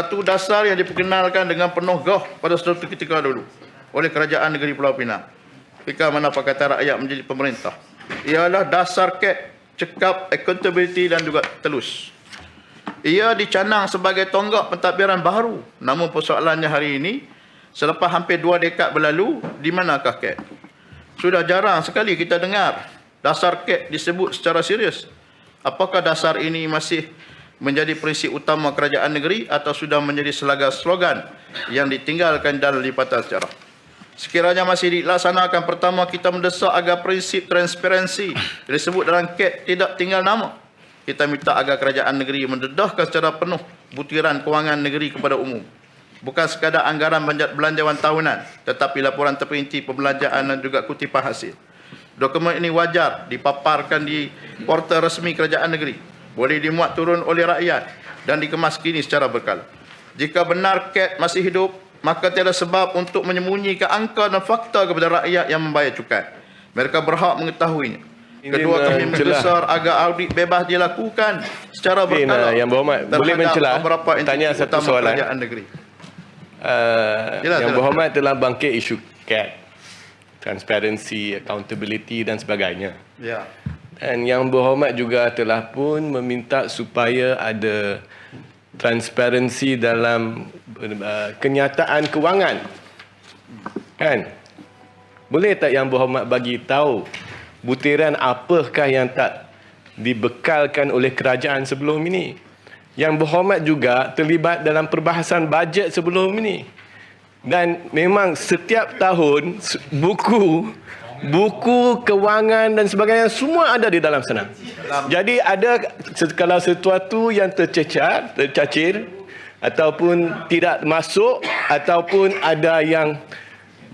Satu dasar yang diperkenalkan dengan penuh gah pada suatu ketika dulu oleh kerajaan negeri Pulau Pinang. Jika mana Pakatan Rakyat menjadi pemerintah. Ialah dasar KET, cekap, accountability dan juga telus. Ia dicanang sebagai tonggak pentadbiran baru. Namun persoalannya hari ini, selepas hampir dua dekad berlalu, di manakah KET? Sudah jarang sekali kita dengar dasar KET disebut secara serius. Apakah dasar ini masih menjadi prinsip utama kerajaan negeri atau sudah menjadi selagas slogan yang ditinggalkan dalam lipatan sejarah? Sekiranya masih dilaksanakan pertama kita mendesak agar prinsip transparansi disebut dalam KET tidak tinggal nama. Kita minta agar kerajaan negeri mendedahkan secara penuh butiran kewangan negeri kepada umum. Bukan sekadar anggaran belanja- belanjawan tahunan tetapi laporan terperinci pembelanjaan dan juga kutipan hasil. Dokumen ini wajar dipaparkan di portal resmi kerajaan negeri. Boleh dimuat turun oleh rakyat dan dikemas kini secara berkala. Jika benar KET masih hidup, maka tiada sebab untuk menyembunyikan angka dan fakta kepada rakyat yang membayar cukai. Mereka berhak mengetahuinya. Ini Kedua kami mencelah. menggesa agar audit bebas dilakukan secara berkala. uh, Yang Berhormat, boleh mencelah? beberapa Tanya satu soalan. kerajaan negeri. Uh, Yelah, yang berhormat telah bangkit isu CAT, transparency, accountability dan sebagainya. Ya. Dan yang berhormat juga telah pun meminta supaya ada transparansi dalam uh, kenyataan kewangan. Kan? Boleh tak yang berhormat bagi tahu butiran apakah yang tak dibekalkan oleh kerajaan sebelum ini? Yang berhormat juga terlibat dalam perbahasan bajet sebelum ini. Dan memang setiap tahun buku buku kewangan dan sebagainya semua ada di dalam sana. Jadi ada kalau sesuatu yang tercecar, tercacir ataupun tidak masuk ataupun ada yang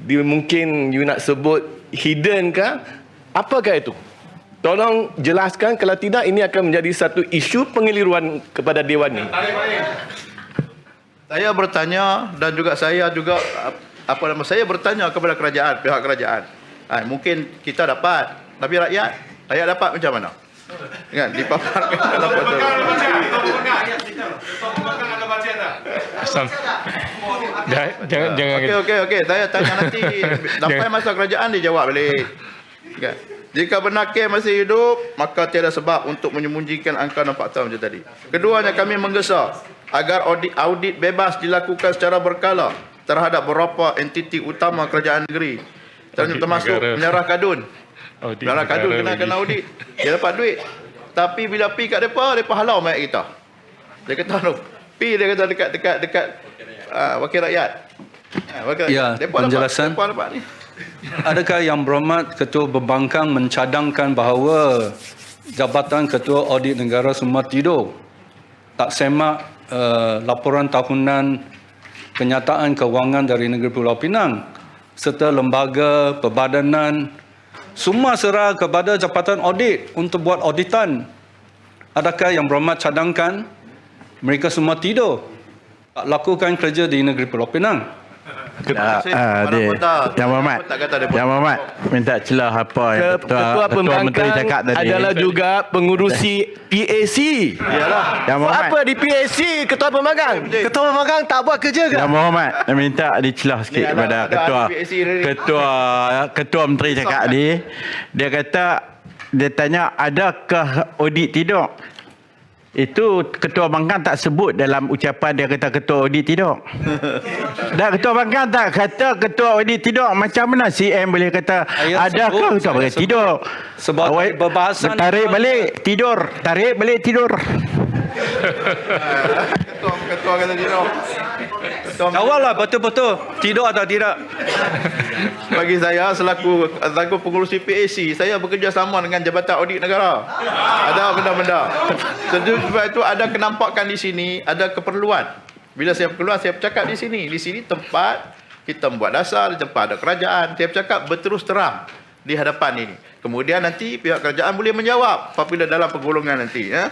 di, mungkin you nak sebut hidden ke apakah itu? Tolong jelaskan kalau tidak ini akan menjadi satu isu pengeliruan kepada dewan ini. Saya bertanya dan juga saya juga apa nama saya bertanya kepada kerajaan, pihak kerajaan. Ha, mungkin kita dapat, tapi rakyat, rakyat dapat macam mana? Kan dipaparkan dalam portal. Asam. Jangan jangan jangan Okey okey okey, saya tanya nanti sampai masa kerajaan dia jawab balik. Kan? Jika benar K masih hidup, maka tiada sebab untuk menyembunyikan angka dan fakta macam tadi. Keduanya kami menggesa agar audit, audit bebas dilakukan secara berkala terhadap beberapa entiti utama kerajaan negeri. Audit Termasuk negara. menyerah kadun. Audit Menyerah kadun kena lagi. kena audit. Dia dapat duit. Tapi bila pi kat depa, depa halau mayat kita. Dia kata tu. Pi dia kata dekat dekat dekat uh, wakil rakyat. Ha, wakil Ya, Depa penjelasan. Dapat, depa dapat ni. Adakah Yang Berhormat Ketua Pembangkang mencadangkan bahawa Jabatan Ketua Audit Negara semua tidur? Tak semak uh, laporan tahunan kenyataan kewangan dari Negeri Pulau Pinang serta lembaga, perbadanan semua serah kepada Jabatan Audit untuk buat auditan. Adakah Yang Berhormat cadangkan mereka semua tidur? Tak lakukan kerja di Negeri Pulau Pinang? Terima kasih. ah, dia. Yang Muhammad. Tak kata dia Yang Muhammad minta celah apa yang Ke- ketua, Ketua Pembangkang cakap tadi. adalah juga pengurusi PAC. Iyalah. Yang Muhammad. Apa di PAC Ketua Pembangkang? Ketua Pembangkang tak buat kerja ke? Yang Muhammad dia minta dicelah sikit Ni kepada ada ketua ketua ketua menteri cakap tadi. Dia kata dia tanya adakah audit tidur? Itu ketua bangkang tak sebut dalam ucapan dia kata ketua audit tidur. Dan ketua bangkang tak kata ketua audit tidur. Macam mana CM boleh kata adakah sebut, ketua bangkang tidur? Sebab Awak perbahasan- Tarik balik tidur. Tarik balik tidur. Ketua ketua kata dia no. Ketua Jawablah betul-betul tidur atau tidak. bagi saya selaku selaku pengurusi PAC saya bekerja sama dengan Jabatan Audit Negara. Ada benda-benda. Sebab itu ada kenampakan di sini, ada keperluan. Bila saya keluar saya bercakap di sini. Di sini tempat kita membuat dasar, tempat ada kerajaan. Saya bercakap berterus terang di hadapan ini. Kemudian nanti pihak kerajaan boleh menjawab apabila dalam penggolongan nanti. Ya?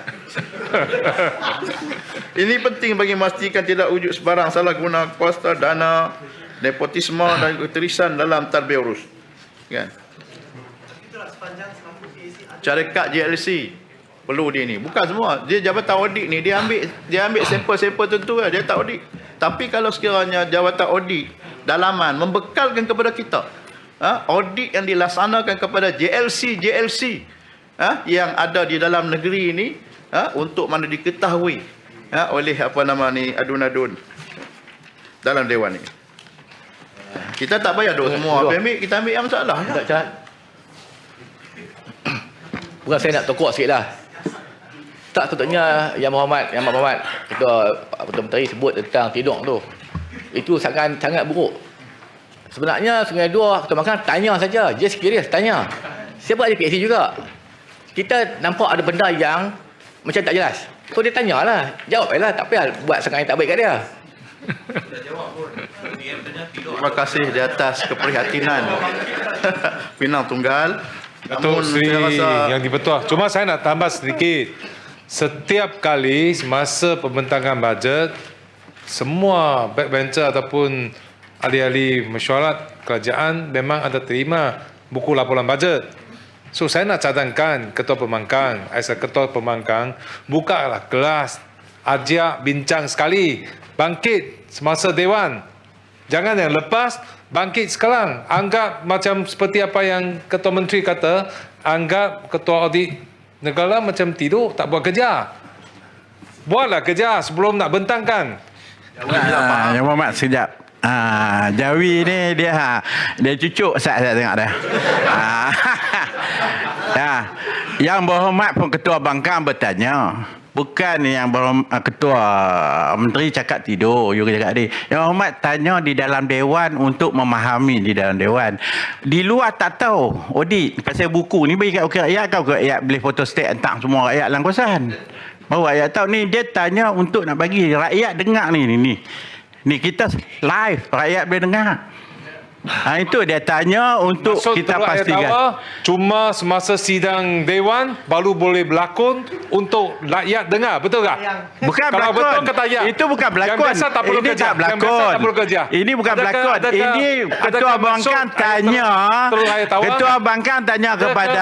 Ini penting bagi memastikan tidak wujud sebarang salah guna kuasa dana, nepotisme dan keterisan dalam tadbir urus. Kan? Syarikat GLC perlu dia ni. Bukan semua. Dia jabatan audit ni dia ambil dia ambil sampel-sampel tentu lah. Dia tak audit. Tapi kalau sekiranya jabatan audit dalaman membekalkan kepada kita ha, audit yang dilaksanakan kepada JLC JLC ha, yang ada di dalam negeri ini ha, untuk mana diketahui ha, oleh apa nama ni adun-adun dalam dewan ni. Kita tak payah duk semua apa ambil kita ambil yang masalah. Tak cat. Bukan saya nak tokok sikit lah. Tak sepatutnya Yang Muhammad, Yang Muhammad, Ketua Ketua Menteri sebut tentang tidur tu. Itu sangat sangat buruk. Sebenarnya Sungai Dua, Ketua Makan tanya saja. Just curious, tanya. Siapa ada PhD juga? Kita nampak ada benda yang macam tak jelas. So dia tanyalah. Jawab lah. Tak payah buat sangat yang tak baik kat dia. Terima kasih di atas keprihatinan Pinang Tunggal. Datuk Namun Seri saya rasa yang dipertua. Cuma saya nak tambah sedikit. Setiap kali semasa pembentangan bajet, semua backbencher ataupun ahli-ahli mesyuarat kerajaan memang ada terima buku laporan bajet. So saya nak cadangkan Ketua Pemangkang, as a Ketua Pemangkang, bukalah kelas, ajak bincang sekali, bangkit semasa Dewan. Jangan yang lepas, bangkit sekarang. Anggap macam seperti apa yang Ketua Menteri kata, anggap Ketua Audit Negara macam tidur, tak buat kerja. Buatlah kerja sebelum nak bentangkan. Ah, Yang Muhammad sekejap. Ah, Jawi ni dia ha, dia cucuk sat saya tengok dah. Ah, ya. Yang berhormat pun ketua bangkang bertanya. Bukan yang berhormat, ah, ketua menteri cakap tidur, you cakap tadi. Yang hormat tanya di dalam dewan untuk memahami di dalam dewan. Di luar tak tahu audit pasal buku ni bagi kat rakyat kau rakyat boleh photostat entah semua rakyat dalam kawasan. Baru rakyat tahu ni dia tanya untuk nak bagi rakyat dengar ni ni ni. Ni kita live rakyat boleh dengar. Ha, itu dia tanya untuk Maksud kita pastikan. Tawar, cuma semasa sidang Dewan baru boleh berlakon untuk rakyat dengar. Betul tak? Bukan Kalau berlakon. betul kata ya. Itu bukan Yang berlakon. biasa tak perlu Ini kerja. tak berlakon. Yang biasa tak perlu kerja. Ini bukan Adakah- berlakon. adakah- Ini adakah ketua maksud bangkang tanya. Tawar- Ketua bangkang tanya Adakah kepada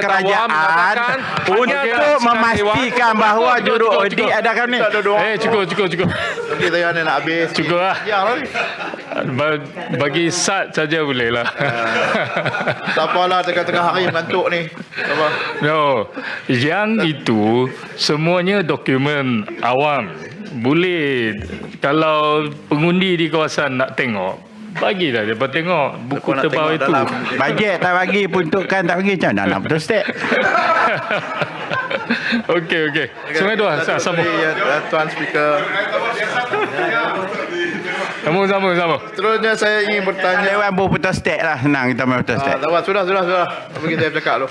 kerajaan untuk memastikan bahawa juru audit ada kau ni. Eh, cukup, cukup, cukup. Nanti nak habis. Cukup lah. Ya lah Bagi sat saja boleh lah. Tak apalah tengah-tengah hari mengantuk ni. Tak apa. No, yang itu semuanya dokumen awam. Boleh kalau pengundi di kawasan nak tengok, bagilah dia tengok buku tebal tengok itu. dalam Bajet tak bagi, peruntukan tak bagi. Macam mana nak betul step? okey okey. Sungai dua sambung. Seri, ya, Tuan Speaker. Sambung sambung sambung. Seterusnya saya ingin bertanya. Dewan pun betul step lah. Senang kita main Ah, step. tak apa, sudah, sudah, sudah. Apa kita bercakap dulu.